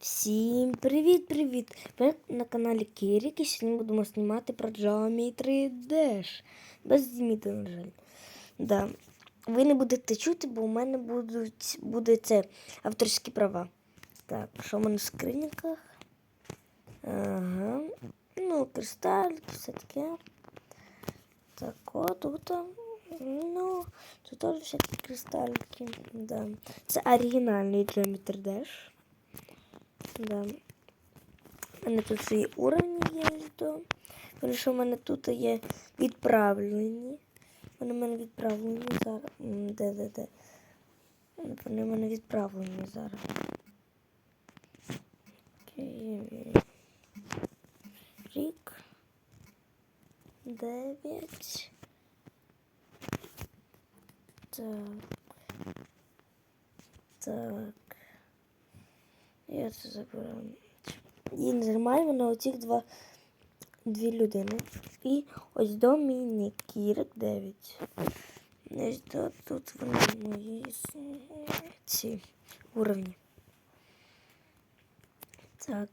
Всім привіт-привіт! Ви на каналі Кірік і сьогодні будемо знімати про Geometry 3D. Без зміти, на жаль. Да. Ви не будете чути, бо у мене будуть, буде це авторські права. Так, що в мене в скриньках? Ага. Ну, кристаль, все таке. Так, от тут. Ну, тут теж всякі кристальки. Да. Це оригінальний Geometry Dash. Да. У мене тут свої уровні є. То. Тому що в мене тут є відправлені. Вони в мене відправлені зараз. Де, де, де? Вони в мене відправлені зараз. Рік. Дев'ять. Так. Так. Я це забираю. І нажимаємо на оці два дві людини. І ось до міні Кірик 9. Ось до тут вони мої ці уровні. Так.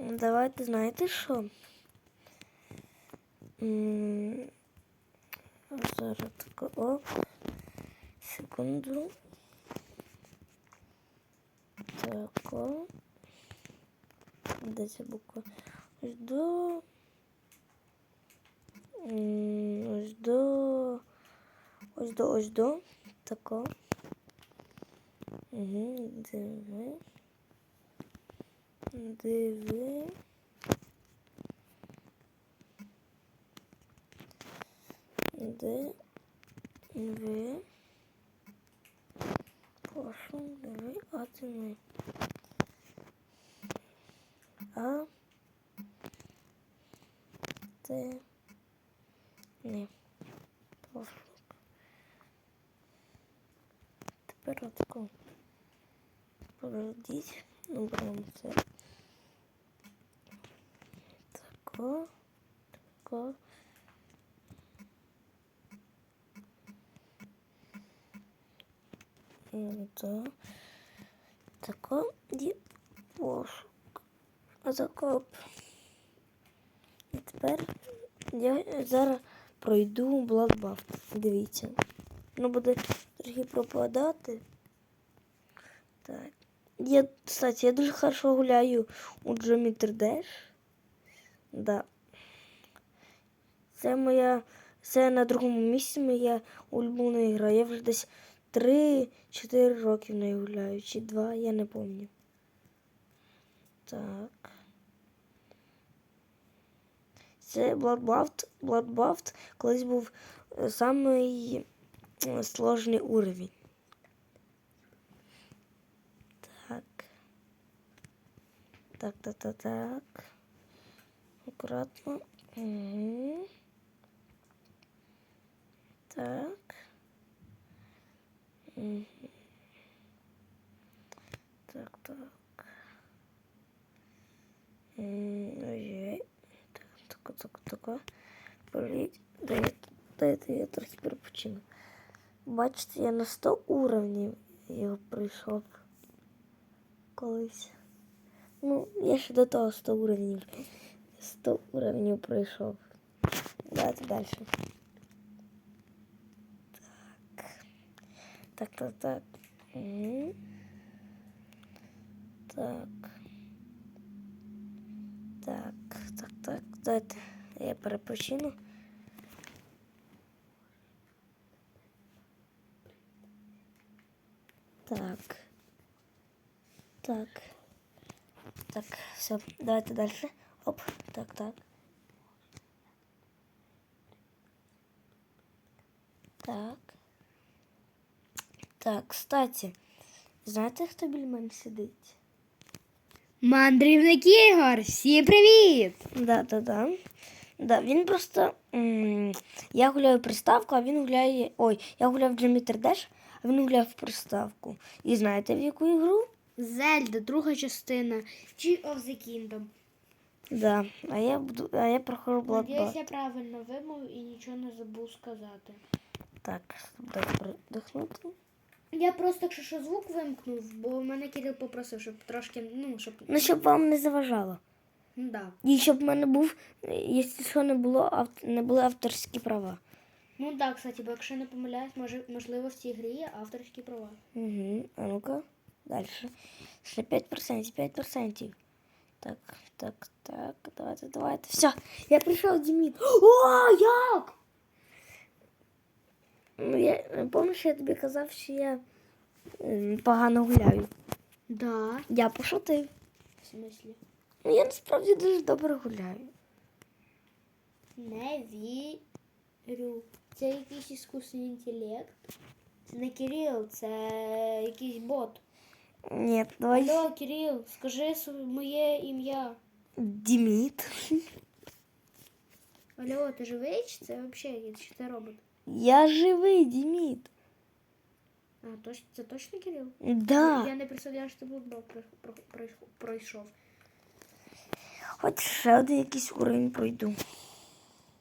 Давайте знаєте що? Зараз тако. Секунду. Так. о. Де ця буква? Ось до. М, Ось до. Тако. Угу. Диви. Диви. Де. Диви, а ти не. Прошу. Тепер отако. Подождіть. Ну, прям це. Тако. Тако. Ну, то. Тако. І пошук. Отако. І тепер я зараз пройду бладбаф. Дивіться. Ну, буде трохи пропадати. Так. Я, кстати, я дуже хорошо гуляю у Geometry Dash. Да. Це моя. Це на другому місці моя улюблена гра. Я вже десь 3-4 роки в неї гуляю. Чи 2, я не пам'ятаю. Так. Це Bloodbath. Bloodbath колись був е, самий е, сложний уровень. Так. Так, так, так, так. Аккуратно. Угу. Так. Угу. Так, так. М, Ой-ой. Так, так, так, так. Блять, дайте, дайте я трохи перепочину. Бачите, я на 100 уровнів його пройшов колись. Ну, я ще до того 100 уровнів. 100 уровнів пройшов. Давайте далі. Так. Так, так. Угу. Так. Так, так, так. Дайте я перепочину. Так. Так. Так, все, давайте дальше. Оп, так, так. Так. Так, кстати, знаєте, хто біля мене сидить? Мандрівник Ігор, всім привіт! Да, да, да. Да, він просто. м, я гуляю приставку, а він гуляє. Ой, я гуляю в Geometry Dash, а він гуляє в приставку. І знаєте в яку ігру? Зельда, друга частина. G of the Kingdom. Да. А я буду. А я проходжу Надіюсь, я правильно вимовив і нічого не забув сказати. Так, дайте передихнути. Я просто, якщо що, звук вимкнув, бо мене Кирил попросив, щоб трошки, ну, щоб. Ну, щоб вам не заважало. Ну, да. І щоб в мене був, якщо що не було, авт... не були авторські права. Ну так, кстати, бо якщо я не помиляюсь, може, можливо, в цій грі є авторські права. Угу. А ну-ка, далі. Ще 5%, 5%. Так, так, так, давайте, давайте. Все, я прийшов, Діміт. О, як? Ну, я пам'ятаєш, я тобі казав, що я погано гуляю. Да. Я пошутив. В смислі? Ну, я насправді дуже добре гуляю. Не вірю. Це якийсь іскусний інтелект. Це не Кирил, це якийсь бот. Ні, давай. Алло, Кирил, скажи моє ім'я. Діміт. Алло, ти живий чи це взагалі чи це робот? Я живий, Діміт. А, точ, це точно Кирил? Да. Я не представляю, що ти про- пройшов. Хоч ще один якийсь уровень пройду.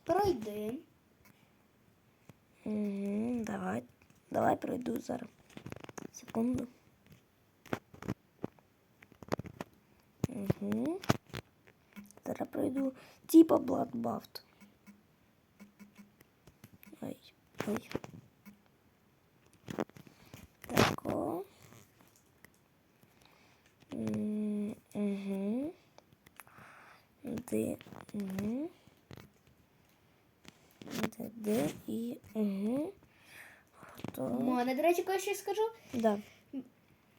Пройди. Угу, давай. Давай пройду зараз. Секунду. Угу. Зараз пройду. Типа Bloodbath. Ой, ой. Так, о. М, Угу. Де, угу. Де, де і угу. Готово. Мене, до речі, кое що скажу. Да.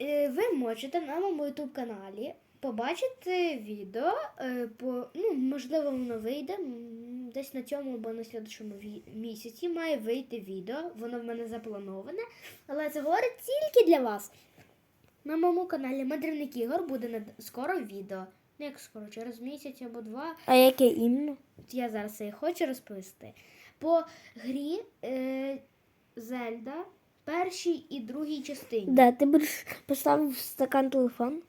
Е, Ви можете на моєму YouTube каналі побачити відео. е, По, ну, можливо, воно вийде десь на цьому або на слідчому місяці має вийти відео. Воно в мене заплановане. Але це говорить тільки для вас. На моєму каналі Мандрівник Ігор буде скоро відео. Ну, як скоро, через місяць або два. А яке іменно? Я зараз це і хочу розповісти. По грі е, Зельда першій і другій частині. Да, ти будеш поставив стакан телефон.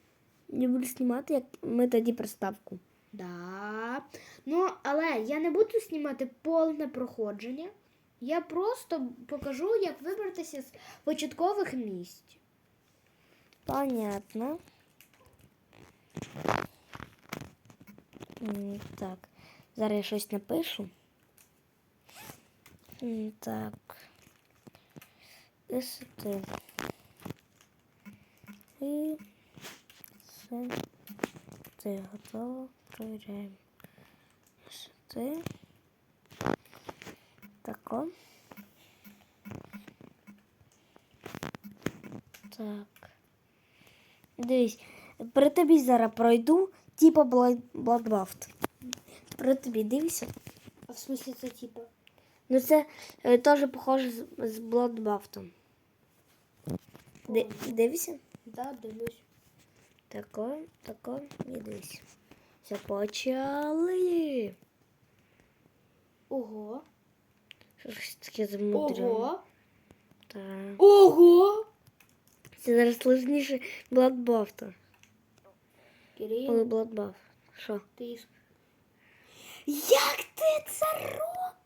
Я буду знімати, як ми тоді приставку. Да. Ну, але я не буду знімати повне проходження. Я просто покажу, як вибратися з початкових місць. Понятно. Так. Зараз я щось напишу. Так. СТ. І це. Це готово. Провіряємо. СТ. Тако. Так. Дивись, при тобі зараз пройду, типа Бладбафт. При тобі дивися. А в смислі це типу? Ну це е, теж похоже з, з Бладбафтом. Ди- Дивися. Да, дивлюсь. Тако, тако і дивись. Все, почали. Ого. Щось таке замудрено. Ого. Так. Ого. Це зараз сложніше Бладбафта. Коли Бладбаф. Що? ти. Як ти це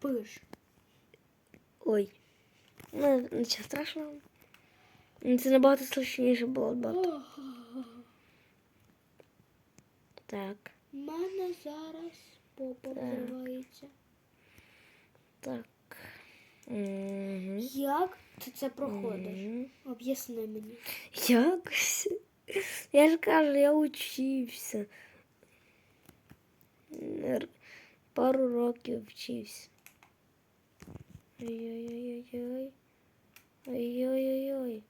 робиш? Ой. Ну, нічого страшного. Це набагато страшніше Бладбафт. Так, У мене зараз попа взривається. так. Угу. Як ти це проходиш? Об'ясни мені. Як? Я ж кажу, я учився. Пару років вчився. Ой-ой-ой-ой. Ой-ой-ой-ой.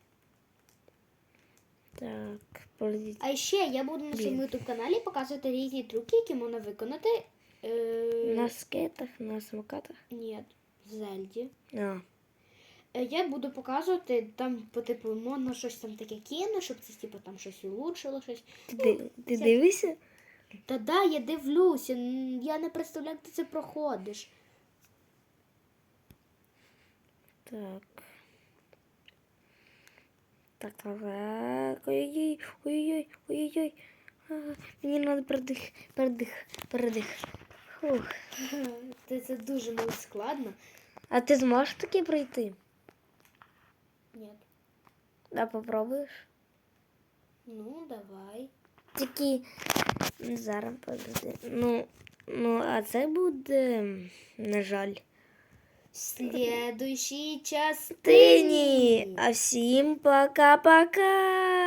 Так, подождіть. А ще я буду на своєму youtube каналі показувати різні трюки, які можна виконати. Е... На скейтах, на самокатах. Ні, в Зельді. А, Е, Я буду показувати там, по типу, можна щось там таке кинути, щоб це типу там щось улучшило, щось. ти, ди- ти це- дивишся? Та да, я дивлюся, я не представляю, як ти це проходиш. Так. Так, так, так. Ой-ой-ой, ой-ой-ой, ой-ой-ой. Мені треба передих, передих, передих. Фух. Це, це дуже мало складно. А ти зможеш таки пройти? Ні. А попробуєш? Ну, давай. Тільки зараз подожди. Ну, ну, а це буде, на жаль. В следующій частині. А всім пока-пока.